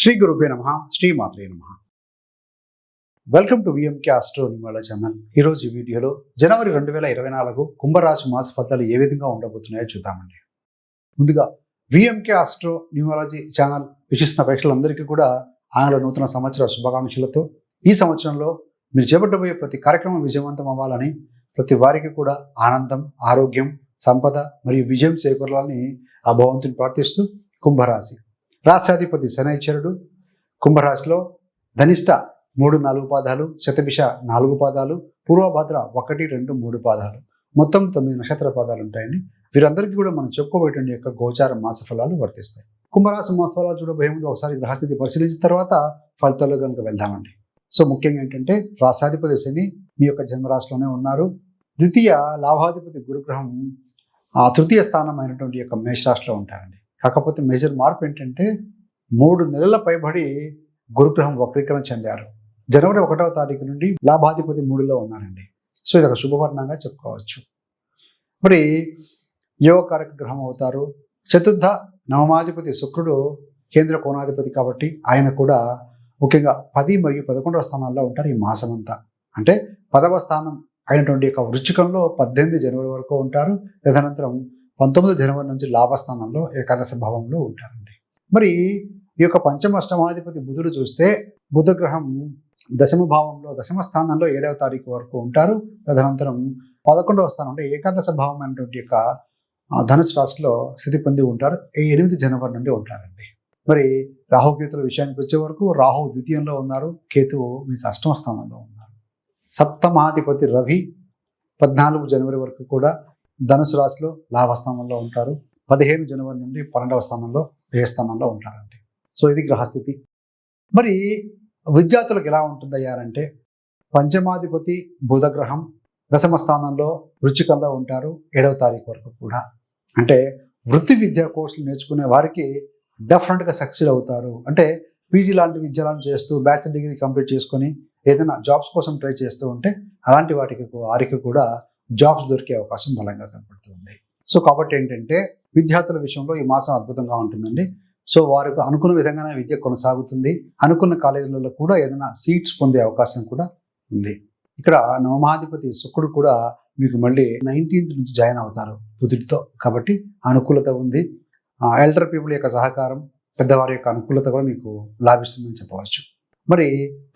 శ్రీ గురుపే నమ శ్రీ మాత్రే నమ. వెల్కమ్ టు విఎంకే ఆస్ట్రో నివాళ ఛానల్ ఈరోజు ఈ వీడియోలో జనవరి రెండు వేల ఇరవై నాలుగు కుంభరాశి మాస ఫలితాలు ఏ విధంగా ఉండబోతున్నాయో చూద్దామండి. ముందుగా విఎంకే ఆస్ట్రో న్యూమాలజీ ఛానల్ వీక్షిస్తున్న ప్రేక్షకులందరికీ కూడా ఆంగ్ల నూతన సంవత్సర శుభాకాంక్షలతో ఈ సంవత్సరంలో మీరు చేపట్టబోయే ప్రతి కార్యక్రమం విజయవంతం అవ్వాలని ప్రతి వారికి కూడా ఆనందం ఆరోగ్యం సంపద మరియు విజయం చేకూరాలని ఆ భగవంతుని ప్రార్థిస్తూ కుంభరాశి రాశాధిపతి శనైశ్వరుడు కుంభరాశిలో ధనిష్ట మూడు నాలుగు పాదాలు శతభిష నాలుగు పాదాలు పూర్వభద్ర ఒకటి రెండు మూడు పాదాలు. మొత్తం తొమ్మిది నక్షత్ర పాదాలు ఉంటాయండి. వీరందరికీ కూడా మనం చెప్పుకోబోయేటువంటి యొక్క గోచార మాస ఫలాలు వర్తిస్తాయి. కుంభరాశి మాస ఫలాలు చూడబోయే ముందు ఒకసారి గ్రహస్థితి పరిశీలించిన తర్వాత ఫలితాల్లో కనుక వెళ్దామండి. సో ముఖ్యంగా ఏంటంటే రాశాధిపతి శని మీ యొక్క జన్మరాశిలోనే ఉన్నారు. ద్వితీయ లాభాధిపతి గురుగ్రహం ఆ తృతీయ స్థానం అయినటువంటి యొక్క మేషరాశిలో ఉంటారండి. కాకపోతే మేజర్ మార్పు ఏంటంటే మూడు నెలల పైబడి గురుగ్రహం వక్రీకరణ చెందారు. జనవరి ఒకటవ తారీఖు నుండి లాభాధిపతి మూడులో ఉన్నారండి. సో ఇది ఒక శుభవర్ణంగా చెప్పుకోవచ్చు. మరి యోగకారక గ్రహం అవుతారు. చతుర్థ నవమాధిపతి శుక్రుడు కేంద్ర కోణాధిపతి కాబట్టి ఆయన కూడా ముఖ్యంగా పది మరియు పదకొండవ స్థానాల్లో ఉంటారు ఈ మాసం అంతా అంటే పదవ స్థానం అయినటువంటి యొక్క వృచ్చికంలో పద్దెనిమిది జనవరి వరకు ఉంటారు. తదనంతరం పంతొమ్మిది జనవరి నుంచి లాభస్థానంలో ఏకాదశ భావంలో ఉంటారండి. మరి ఈ యొక్క పంచమ అష్టమాధిపతి బుధుడు చూస్తే బుధగ్రహం దశమ భావంలో దశమ స్థానంలో ఏడవ తారీఖు వరకు ఉంటారు. తదనంతరం పదకొండవ స్థానంలో ఏకాదశ భావం అనేటువంటి యొక్క ధనుసు రాశిలో స్థితి పొంది ఉంటారు. ఈ ఎనిమిది జనవరి నుండి ఉంటారండి. మరి రాహుకేతుల విషయానికి వచ్చే వరకు రాహు ద్వితీయంలో ఉన్నారు. కేతువు మీకు అష్టమ స్థానంలో ఉన్నారు. సప్తమాధిపతి రవి పద్నాలుగు జనవరి వరకు కూడా ధనుసు రాశిలో లాభస్థానంలో ఉంటారు. పదిహేను జనవరి నుండి పన్నెండవ స్థానంలో ఏ స్థానంలో ఉంటారండి. సో ఇది గ్రహస్థితి. మరి విద్యార్థులకు ఎలా ఉంటుందయ్యారంటే పంచమాధిపతి బుధగ్రహం దశమ స్థానంలో వృచ్చికంలో ఉంటారు. ఏడవ తారీఖు వరకు కూడా. అంటే వృత్తి విద్యా కోర్సులు నేర్చుకునే వారికి డెఫినెట్గా సక్సెస్ అవుతారు. అంటే పీజీ లాంటి విద్యలను చేస్తూ బ్యాచిలర్ డిగ్రీ కంప్లీట్ చేసుకొని ఏదైనా జాబ్స్ కోసం ట్రై చేస్తూ ఉంటే అలాంటి వాటికి వారికి కూడా జాబ్స్ దొరికే అవకాశం బలంగా కనపడుతుంది. సో కాబట్టి ఏంటంటే విద్యార్థుల విషయంలో ఈ మాసం అద్భుతంగా ఉంటుందండి. సో వారికి అనుకున్న విధంగానే విద్య కొనసాగుతుంది. అనుకున్న కాలేజీలలో కూడా ఏదైనా సీట్స్ పొందే అవకాశం కూడా ఉంది. ఇక్కడ నవమాధిపతి శుక్రుడు కూడా మీకు మళ్ళీ నైన్టీన్త్ నుంచి జాయిన్ అవుతారు బుధుడితో. కాబట్టి అనుకూలత ఉంది. ఎల్డర్ పీపుల్ యొక్క సహకారం పెద్దవారి యొక్క అనుకూలత కూడా మీకు లాభిస్తుందని చెప్పవచ్చు. మరి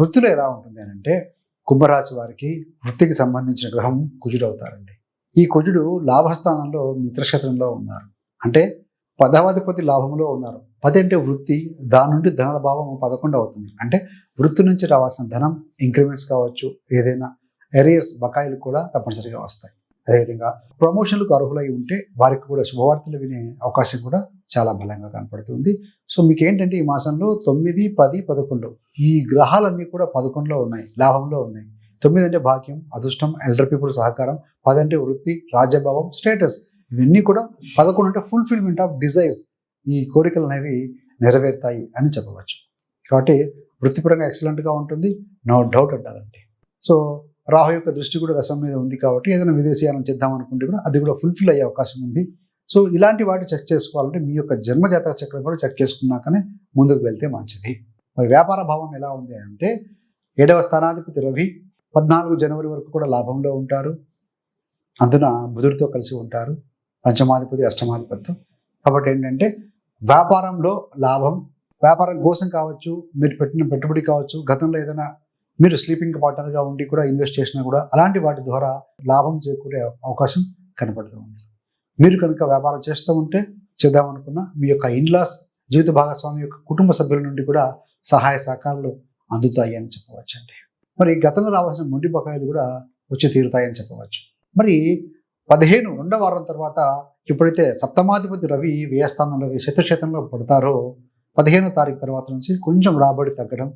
వృత్తిలో ఎలా ఉంటుంది అని అంటే కుంభరాశి వారికి వృత్తికి సంబంధించిన గ్రహం కుజుడు అవుతారండి ఈ కుజుడు లాభస్థానంలో మిత్రక్షేత్రంలో ఉన్నారు. అంటే పదవాధిపతి లాభంలో ఉన్నారు. పది అంటే వృత్తి దాని నుండి ధన భావం పదకొండు అవుతుంది. అంటే వృత్తి నుంచి రావాల్సిన ధనం ఇంక్రిమెంట్స్ కావచ్చు ఏదైనా ఎరియర్స్ బకాయిలు కూడా తప్పనిసరిగా వస్తాయి. అదేవిధంగా ప్రమోషన్లకు అర్హులై ఉంటే వారికి కూడా శుభవార్తలు వినే అవకాశం కూడా చాలా బలంగా కనపడుతుంది. సో మీకు ఏంటంటే ఈ మాసంలో తొమ్మిది పది పదకొండు ఈ గ్రహాలన్నీ కూడా పదకొండులో ఉన్నాయి లాభంలో ఉన్నాయి. తొమ్మిది అంటే భాగ్యం అదృష్టం ఎల్డర్ పీపుల్ సహకారం పది అంటే వృత్తి రాజ్యభావం స్టేటస్ ఇవన్నీ కూడా పదకొండు అంటే ఫుల్ఫిల్మెంట్ ఆఫ్ డిజైర్స్ ఈ కోరికలు అనేవి నెరవేరుతాయి అని చెప్పవచ్చు. కాబట్టి వృత్తిపరంగా ఎక్సలెంట్గా ఉంటుంది. నో డౌట్ అంటారంటే సో రాహు యొక్క దృష్టి కూడా దశం మీద ఉంది కాబట్టి ఏదైనా విదేశీయానం చేద్దాం అనుకుంటే కూడా అది కూడా ఫుల్ఫిల్ అయ్యే అవకాశం ఉంది. సో ఇలాంటి వాటి చెక్ చేసుకోవాలంటే మీ యొక్క జన్మజాతక చక్రం కూడా చెక్ చేసుకున్నాకనే ముందుకు వెళ్తే మంచిది. మరి వ్యాపార భావం ఎలా ఉంది అంటే ఏడవ స్థానాధిపతి రవి పద్నాలుగు జనవరి వరకు కూడా లాభంలో ఉంటారు. అందున బుధుడితో కలిసి ఉంటారు. పంచమాధిపతి అష్టమాధిపతితో కాబట్టి ఏంటంటే వ్యాపారంలో లాభం వ్యాపారం కోసం కావచ్చు మీరు పెట్టిన పెట్టుబడి కావచ్చు గతంలో ఏదైనా మీరు స్లీపింగ్ పార్ట్నర్గా ఉండి కూడా ఇన్వెస్ట్ చేసినా కూడా అలాంటి వాటి ద్వారా లాభం చేకూరే అవకాశం కనపడుతుంది మీరు కనుక వ్యాపారం చేస్తూ ఉంటే చేద్దామనుకున్న మీ యొక్క ఇన్లాస్ జీవిత భాగస్వామి యొక్క కుటుంబ సభ్యుల నుండి కూడా సహాయ సహకారాలు అందుతాయి అని చెప్పవచ్చండి. మరి గతంలో రావాల్సిన మొండి బకాయిలు కూడా వచ్చి తీరుతాయని చెప్పవచ్చు. మరి పదిహేను రెండవ వారం తర్వాత ఎప్పుడైతే సప్తమాధిపతి రవి వ్యయస్థానంలో శత్రుక్షేత్రంలో పడతారో పదిహేనో తారీఖు తర్వాత నుంచి కొంచెం రాబడి తగ్గడం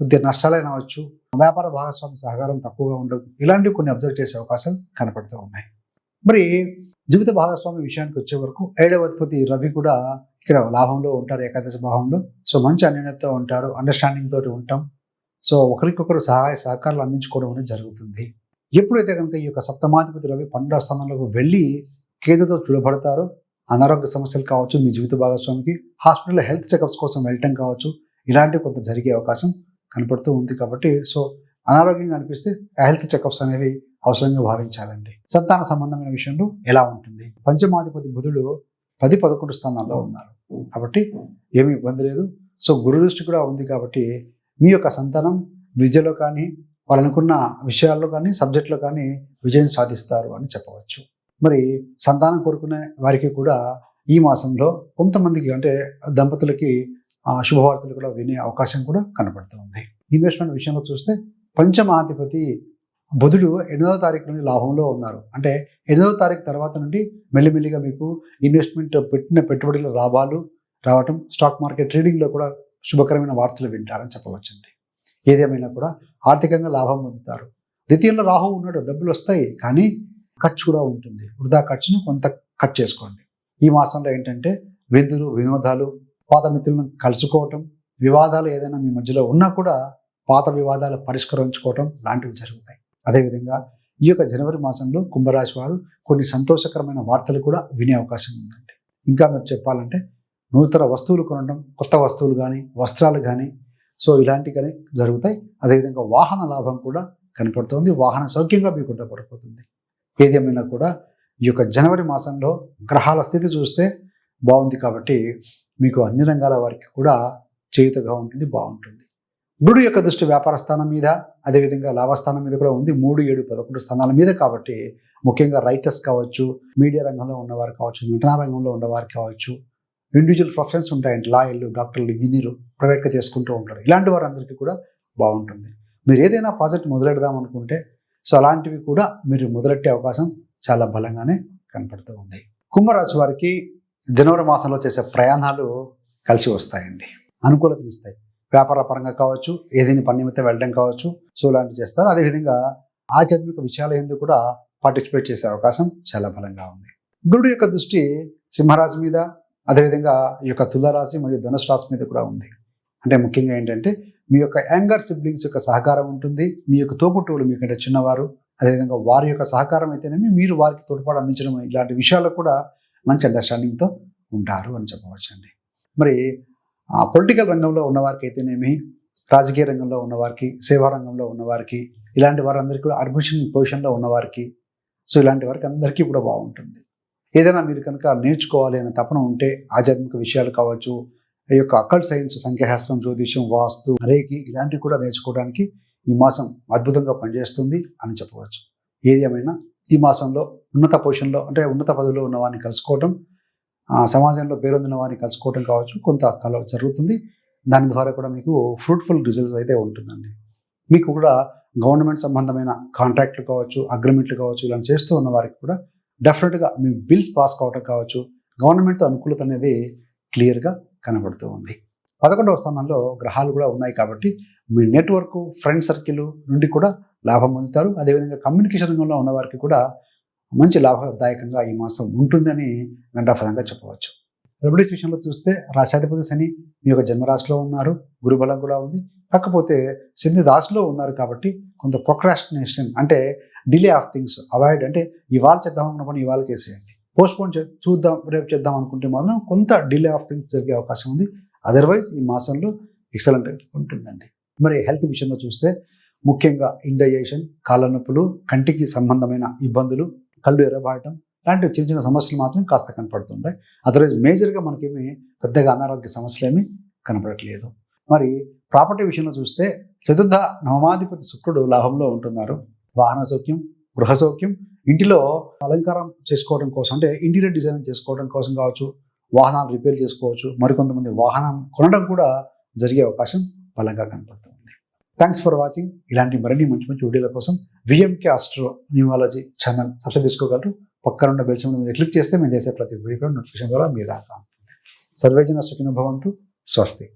కొద్దిగా నష్టాలైన అవచ్చు వ్యాపార భాగస్వామి సహకారం తక్కువగా ఉండదు. ఇలాంటివి కొన్ని అబ్జర్వ్ చేసే అవకాశం కనపడుతూ ఉన్నాయి. మరి జీవిత భాగస్వామి విషయానికి వచ్చే వరకు ఏడవధిపతి రవి కూడా ఇక్కడ లాభంలో ఉంటారు ఏకాదశ భావంలో. సో మంచి అన్యోన్యతతో ఉంటారు అండర్స్టాండింగ్ తోటి ఉంటాం. సో ఒకరికొకరు సహాయ సహకారాలు అందించుకోవడం అనేది జరుగుతుంది. ఎప్పుడైతే కనుక ఈ యొక్క సప్తమాధిపతి రవి పన్నెండవ స్థానంలోకి వెళ్ళి కేదతో చూడబడతారు అనారోగ్య సమస్యలు కావచ్చు మీ జీవిత భాగస్వామికి హాస్పిటల్లో హెల్త్ చెకప్స్ కోసం వెళ్ళటం కావచ్చు ఇలాంటివి కొంత జరిగే అవకాశం కనపడుతూ ఉంది కాబట్టి సో అనారోగ్యంగా అనిపిస్తే హెల్త్ చెకప్స్ అనేవి అవసరంగా భావించాలండి. సంతాన సంబంధమైన విషయంలో ఎలా ఉంటుంది? పంచమాధిపతి బుధుడు పది పదకొండు స్థానాల్లో ఉన్నారు. కాబట్టి ఏమి ఇబ్బంది లేదు. సో గురు దృష్టి కూడా ఉంది కాబట్టి మీ యొక్క సంతానం విద్యలో కానీ వాళ్ళు అనుకున్న విషయాల్లో కానీ సబ్జెక్టులో కానీ విజయం సాధిస్తారు అని చెప్పవచ్చు. మరి సంతానం కోరుకునే వారికి కూడా ఈ మాసంలో కొంతమందికి అంటే దంపతులకి శుభవార్తలు కూడా వినే అవకాశం కూడా కనబడుతుంది ఇన్వెస్ట్మెంట్ విషయంలో చూస్తే పంచమాధిపతి బుధుడు ఎనిమిదవ తారీఖు నుండి లాభంలో ఉన్నారు. అంటే ఎనిమిదవ తారీఖు తర్వాత నుండి మెల్లిమెల్లిగా మీకు ఇన్వెస్ట్మెంట్ పెట్టిన పెట్టుబడుల లాభాలు రావటం స్టాక్ మార్కెట్ ట్రేడింగ్లో కూడా శుభకరమైన వార్తలు వింటారని చెప్పవచ్చండి. ఏదేమైనా కూడా ఆర్థికంగా లాభం పొందుతారు. ద్వితీయంలో రాహు ఉన్నాడు డబ్బులు వస్తాయి కానీ ఖర్చు కూడా ఉంటుంది. వృధా ఖర్చును కొంత కట్ చేసుకోండి. ఈ మాసంలో ఏంటంటే విందులు వినోదాలు పాత మిత్రులను కలుసుకోవటం వివాదాలు ఏదైనా మీ మధ్యలో ఉన్నా కూడా పాత వివాదాలు పరిష్కరించుకోవటం లాంటివి జరుగుతాయి. అదేవిధంగా ఈ యొక్క జనవరి మాసంలో కుంభరాశి వారు కొన్ని సంతోషకరమైన వార్తలు కూడా వినే అవకాశం ఉందండి. ఇంకా మీరు చెప్పాలంటే నూతన వస్తువులు కొనడం కొత్త వస్తువులు కానీ వస్త్రాలు కానీ సో ఇలాంటివి కానీ జరుగుతాయి. అదేవిధంగా వాహన లాభం కూడా కనపడుతుంది. వాహన సౌఖ్యంగా మీకు ఉండబడిపోతుంది. ఏదేమైనా కూడా ఈ యొక్క జనవరి మాసంలో గ్రహాల స్థితి చూస్తే బాగుంది కాబట్టి మీకు అన్ని రంగాల వారికి కూడా చేయుతగా ఉంటుంది బాగుంటుంది. గురుడు యొక్క దృష్టి వ్యాపార స్థానం మీద అదేవిధంగా లాభస్థానం మీద కూడా ఉంది. మూడు ఏడు పదకొండు స్థానాల మీద కాబట్టి ముఖ్యంగా రైటర్స్ కావచ్చు మీడియా రంగంలో ఉన్నవారు కావచ్చు నటనా రంగంలో ఉన్నవారు కావచ్చు ఇండివిజువల్ ప్రొఫెషన్స్ ఉంటాయండి. లాయర్లు డాక్టర్లు ఇంజనీర్లు ప్రైవేట్గా చేసుకుంటూ ఉంటారు. ఇలాంటి వారందరికీ కూడా బాగుంటుంది. మీరు ఏదైనా ప్రాజెక్ట్ మొదలెడదాం అనుకుంటే సో అలాంటివి కూడా మీరు మొదలెట్టే అవకాశం చాలా బలంగానే కనపడుతూ ఉంది. కుంభరాశి వారికి జనవరి మాసంలో చేసే ప్రయాణాలు కలిసి వస్తాయండి. అనుకూలతనిస్తాయి వ్యాపార పరంగా కావచ్చు ఏదైనా పని నిమిత్తం వెళ్ళడం కావచ్చు సో లాంటివి చేస్తారు. అదేవిధంగా ఆధ్యాత్మిక విషయాల ఎందుకు కూడా పార్టిసిపేట్ చేసే అవకాశం చాలా బలంగా ఉంది. గురుడు యొక్క దృష్టి సింహరాశి మీద అదేవిధంగా ఈ యొక్క తులారాశి మరియు ధనుసు రాశి మీద కూడా ఉంది. అంటే ముఖ్యంగా ఏంటంటే మీ యొక్క యాంగర్ సిబ్లింగ్స్ యొక్క సహకారం ఉంటుంది. మీ యొక్క తోబుట్టువులు మీకంటే చిన్నవారు. అదేవిధంగా వారి యొక్క సహకారం అయితేనేమి మీరు వారికి తోడ్పాటు అందించడం ఇలాంటి విషయాలకు కూడా మంచి అండర్స్టాండింగ్తో ఉంటారు అని చెప్పవచ్చండి మరి ఆ పొలిటికల్ రంగంలో ఉన్నవారికి అయితేనేమి రాజకీయ రంగంలో ఉన్నవారికి సేవా రంగంలో ఉన్నవారికి ఇలాంటి వారందరికీ కూడా అడ్మిషన్ పొజిషన్లో ఉన్నవారికి సో ఇలాంటి వారికి అందరికీ కూడా బాగుంటుంది. ఏదైనా మీరు కనుక నేర్చుకోవాలి అనే తపన ఉంటే ఆధ్యాత్మిక విషయాలు కావచ్చు ఈ యొక్క అకల్ట్ సైన్స్ సంఖ్యాశాస్త్రం జ్యోతిష్యం వాస్తు రేకి ఇలాంటివి కూడా నేర్చుకోవడానికి ఈ మాసం అద్భుతంగా పనిచేస్తుంది అని చెప్పవచ్చు. ఏది ఏమైనా ఈ మాసంలో ఉన్నత పొజిషన్లో అంటే ఉన్నత పదవిలో ఉన్న వారిని కలుసుకోవటం ఆ, సమాజంలో పేరొందిన వారిని కలుసుకోవటం కావచ్చు కొంత కాలం జరుగుతుంది. దాని ద్వారా కూడా మీకు ఫ్రూట్ఫుల్ రిజల్ట్స్ అయితే ఉంటుందండి. మీకు కూడా గవర్నమెంట్ సంబంధమైన కాంట్రాక్ట్లు కావచ్చు అగ్రిమెంట్లు కావచ్చు ఇలా చేస్తూ ఉన్న వారికి కూడా డెఫినెట్గా మీ బిల్స్ పాస్ కావటం కావచ్చు గవర్నమెంట్తో అనుకూలత అనేది క్లియర్గా కనబడుతూ ఉంది. పదకొండవ స్థానంలో గ్రహాలు కూడా ఉన్నాయి కాబట్టి మీ నెట్వర్క్ ఫ్రెండ్ సర్కిల్ నుండి కూడా లాభం పొందుతారు. అదేవిధంగా కమ్యూనికేషన్ రంగంలో ఉన్న వారికి కూడా మంచి లాభదాయకంగా ఈ మాసం ఉంటుందని గంటాఫలంగా చెప్పవచ్చు. రెమెడీస్ విషయంలో చూస్తే రాశాధిపతి శని మీ యొక్క జన్మరాశిలో ఉన్నారు గురుబలం కూడా ఉంది. కాకపోతే శని రాశిలో ఉన్నారు కాబట్టి కొంత ప్రొక్రాస్టినేషన్ అంటే డిలే ఆఫ్ థింగ్స్ అవాయిడ్ అంటే ఇవాళ చేద్దాం అనుకున్న పని ఇవాళ చేసేయండి. పోస్ట్పోన్ చే చూద్దాం రేపు చేద్దాం అనుకుంటే మాత్రం కొంత డిలే ఆఫ్ థింగ్స్ జరిగే అవకాశం ఉంది. అదర్వైజ్ ఈ మాసంలో ఎక్సలెంట్ ఉంటుందండి. మరి హెల్త్ విషయంలో చూస్తే ముఖ్యంగా ఇండైజేషన్ కాళ్ళ నొప్పులు కంటికి సంబంధమైన ఇబ్బందులు కళ్ళు ఎర్రబారటం లాంటి చిన్న చిన్న సమస్యలు మాత్రం కాస్త కనపడుతుంటాయి. అదర్వైజ్ మేజర్గా మనకేమి పెద్దగా అనారోగ్య సమస్యలు ఏమీ కనపడట్లేదు. మరి ప్రాపర్టీ విషయంలో చూస్తే చతుర్థ నవమాధిపతి శుక్రుడు లాభంలో ఉంటున్నారు. వాహన సౌఖ్యం గృహ సౌఖ్యం ఇంటిలో అలంకారం చేసుకోవడం కోసం అంటే ఇంటీరియర్ డిజైన్ చేసుకోవడం కోసం కావచ్చు వాహనాలు రిపేర్ చేసుకోవచ్చు మరికొంతమంది వాహనం కొనడం కూడా జరిగే అవకాశం బలంగా కనపడుతుంది. థ్యాంక్స్ ఫర్ వాచింగ్ ఇలాంటి మరిన్ని మంచి మంచి వీడియోల కోసం VMK astro numerology channel subscribe చేసుకోగలరు. పక్కన ఉన్న బెల్ సింబల్ మీద క్లిక్ చేస్తే మేము చేసే ప్రతి వీడియో నోటిఫికేషన్ ద్వారా మీ దాకా. సర్వేజన సుఖిన భవంతు. స్వస్తి.